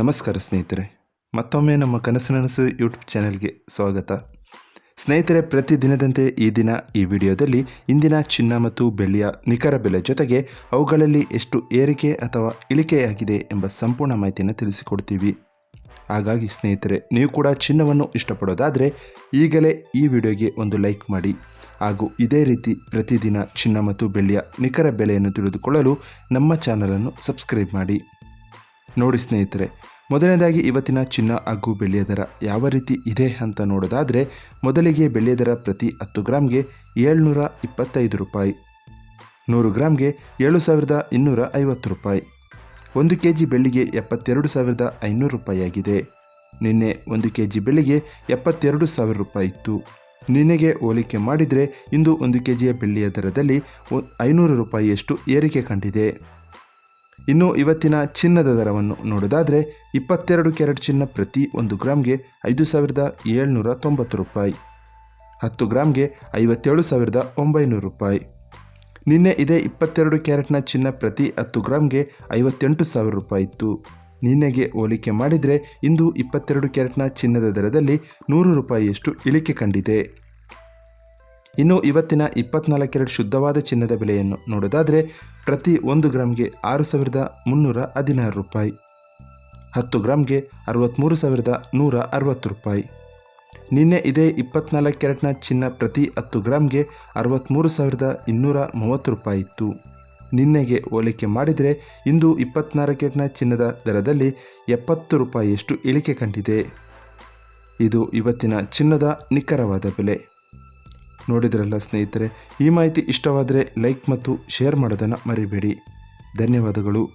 ನಮಸ್ಕಾರ ಸ್ನೇಹಿತರೆ, ಮತ್ತೊಮ್ಮೆ ನಮ್ಮ ಕನಸು ಯೂಟ್ಯೂಬ್ ಚಾನೆಲ್ಗೆ ಸ್ವಾಗತ. ಸ್ನೇಹಿತರೆ ಪ್ರತಿದಿನದಂತೆ ಈ ದಿನ ಈ ವಿಡಿಯೋದಲ್ಲಿ ಇಂದಿನ ಚಿನ್ನ ಮತ್ತು ಬೆಳ್ಳಿಯ ನಿಖರ ಬೆಲೆ ಜೊತೆಗೆ ಅವುಗಳಲ್ಲಿ ಎಷ್ಟು ಏರಿಕೆ ಅಥವಾ ಇಳಿಕೆಯಾಗಿದೆ ಎಂಬ ಸಂಪೂರ್ಣ ಮಾಹಿತಿಯನ್ನು ತಿಳಿಸಿಕೊಡ್ತೀವಿ. ಹಾಗಾಗಿ ಸ್ನೇಹಿತರೆ, ನೀವು ಕೂಡ ಚಿನ್ನವನ್ನು ಇಷ್ಟಪಡೋದಾದರೆ ಈಗಲೇ ಈ ವಿಡಿಯೋಗೆ ಒಂದು ಲೈಕ್ ಮಾಡಿ. ಹಾಗೂ ಇದೇ ರೀತಿ ಪ್ರತಿದಿನ ಚಿನ್ನ ಮತ್ತು ಬೆಳ್ಳಿಯ ನಿಖರ ಬೆಲೆಯನ್ನು ತಿಳಿದುಕೊಳ್ಳಲು ನಮ್ಮ ಚಾನಲನ್ನು ಸಬ್ಸ್ಕ್ರೈಬ್ ಮಾಡಿ. ನೋಡಿ ಸ್ನೇಹಿತರೆ, ಮೊದಲನೇದಾಗಿ ಇವತ್ತಿನ ಚಿನ್ನ ಹಾಗೂ ಬೆಳ್ಳಿಯ ದರ ಯಾವ ರೀತಿ ಇದೆ ಅಂತ ನೋಡೋದಾದರೆ, ಮೊದಲಿಗೆ ಬೆಳ್ಳಿಯ ದರ ಪ್ರತಿ ಹತ್ತು ಗ್ರಾಮ್ಗೆ ಏಳ್ನೂರ ಇಪ್ಪತ್ತೈದು ರೂಪಾಯಿ, ನೂರು ಗ್ರಾಮ್ಗೆ ಏಳು ಸಾವಿರದ ಇನ್ನೂರ ಐವತ್ತು ರೂಪಾಯಿ, ಒಂದು ಕೆ ಜಿ ಬೆಳ್ಳಿಗೆ ಎಪ್ಪತ್ತೆರಡು ಸಾವಿರದ ಐನೂರು ರೂಪಾಯಿಯಾಗಿದೆ ನಿನ್ನೆ ಒಂದು ಕೆ ಜಿ ಬೆಳ್ಳಿಗೆ ಎಪ್ಪತ್ತೆರಡು ಸಾವಿರ ರೂಪಾಯಿ ಇತ್ತು. ನಿನ್ನೆಗೆ ಹೋಲಿಕೆ ಮಾಡಿದರೆ, ಇಂದು ಒಂದು ಕೆ ಜಿಯ ಬೆಳ್ಳಿಯ ದರದಲ್ಲಿ ಐನೂರು ರೂಪಾಯಿಯಷ್ಟು ಏರಿಕೆ ಕಂಡಿದೆ. ಇನ್ನು ಇವತ್ತಿನ ಚಿನ್ನದ ದರವನ್ನು ನೋಡೋದಾದರೆ ಇಪ್ಪತ್ತೆರಡು ಕ್ಯಾರೆಟ್ ಚಿನ್ನ ಪ್ರತಿ ಒಂದು ಗ್ರಾಮ್ಗೆ ಐದು ಸಾವಿರದ ಏಳ್ನೂರ ತೊಂಬತ್ತು ರೂಪಾಯಿ. ಹತ್ತು ಗ್ರಾಮ್ಗೆ ಐವತ್ತೇಳು ಸಾವಿರದ ಒಂಬೈನೂರು ರೂಪಾಯಿ. ನಿನ್ನೆ ಇದೇ ಇಪ್ಪತ್ತೆರಡು ಕ್ಯಾರೆಟ್ನ ಚಿನ್ನ ಪ್ರತಿ ಹತ್ತು ಗ್ರಾಮ್ಗೆ ಐವತ್ತೆಂಟು ಸಾವಿರ ರೂಪಾಯಿ ಇತ್ತು. ನಿನ್ನೆಗೆ ಹೋಲಿಕೆ ಮಾಡಿದರೆ ಇಂದು ಇಪ್ಪತ್ತೆರಡು ಕ್ಯಾರೆಟ್ನ ಚಿನ್ನದ ದರದಲ್ಲಿ ನೂರು ರೂಪಾಯಿಯಷ್ಟು ಇಳಿಕೆ ಕಂಡಿದೆ. ಇನ್ನು ಇವತ್ತಿನ ಇಪ್ಪತ್ನಾಲ್ಕು ಕ್ಯಾರೆಟ್ ಶುದ್ಧವಾದ ಚಿನ್ನದ ಬೆಲೆಯನ್ನು ನೋಡೋದಾದರೆ ಪ್ರತಿ ಒಂದು ಗ್ರಾಮ್ಗೆ ಆರು ಸಾವಿರದ ಮುನ್ನೂರ ಹದಿನಾರು ರೂಪಾಯಿ, ಹತ್ತು ಗ್ರಾಮ್ಗೆ ಅರವತ್ತ್ಮೂರು ಸಾವಿರದ ನೂರ ಅರವತ್ತು ರೂಪಾಯಿ. ನಿನ್ನೆ ಇದೇ ಇಪ್ಪತ್ನಾಲ್ಕು ಕ್ಯಾರೆಟ್ನ ಚಿನ್ನ ಪ್ರತಿ ಹತ್ತು ಗ್ರಾಮ್ಗೆ ಅರವತ್ತ್ಮೂರು ಸಾವಿರದ ಇನ್ನೂರ ಮೂವತ್ತು ರೂಪಾಯಿ ಇತ್ತು. ನಿನ್ನೆಗೆ ಹೋಲಿಕೆ ಮಾಡಿದರೆ ಇಂದು ಇಪ್ಪತ್ನಾಲ್ಕು ಕ್ಯಾರೆಟ್ನ ಚಿನ್ನದ ದರದಲ್ಲಿ ಎಪ್ಪತ್ತು ರೂಪಾಯಿಯಷ್ಟು ಇಳಿಕೆ ಕಂಡಿದೆ. ಇದು ಇವತ್ತಿನ ಚಿನ್ನದ ನಿಖರವಾದ ಬೆಲೆ. ನೋಡಿದ್ರಲ್ಲ ಸ್ನೇಹಿತರೆ ಈ ಮಾಹಿತಿ ಇಷ್ಟವಾದರೆ ಲೈಕ್ ಮತ್ತು ಶೇರ್ ಮಾಡೋದನ್ನು ಮರಿಬೇಡಿ. ಧನ್ಯವಾದಗಳು.